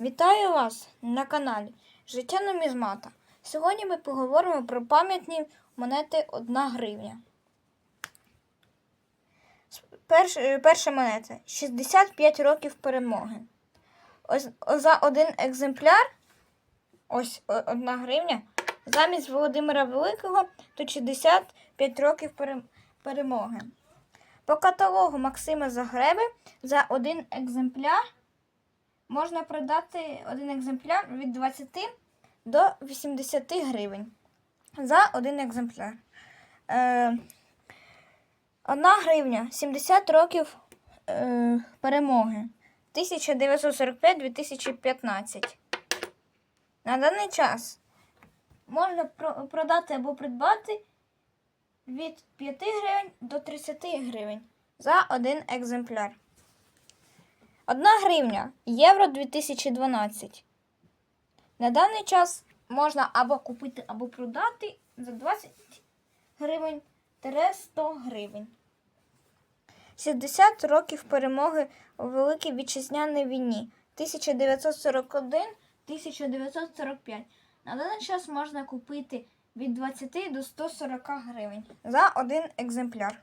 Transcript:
Вітаю вас на каналі Життя Нумізмата. Сьогодні ми поговоримо про пам'ятні монети 1 гривня. Перш, е, перша монета 65 років перемоги. Ось за один екземпляр, ось 1 гривня, замість Володимира Великого то 65 років перемоги. По каталогу Максима Загреби за один екземпляр можна продати один екземпляр від 20 до 80 гривень за один екземпляр. Е, одна гривня 70 років е, перемоги 1945-2015. На даний час можна про- продати або придбати від 5 гривень до 30 гривень за один екземпляр. Одна гривня Євро 2012. На даний час можна або купити, або продати за 20 гривень 100 гривень. 60 років перемоги у Великій Вітчизняній війні 1941-1945. На даний час можна купити від 20 до 140 гривень за один екземпляр.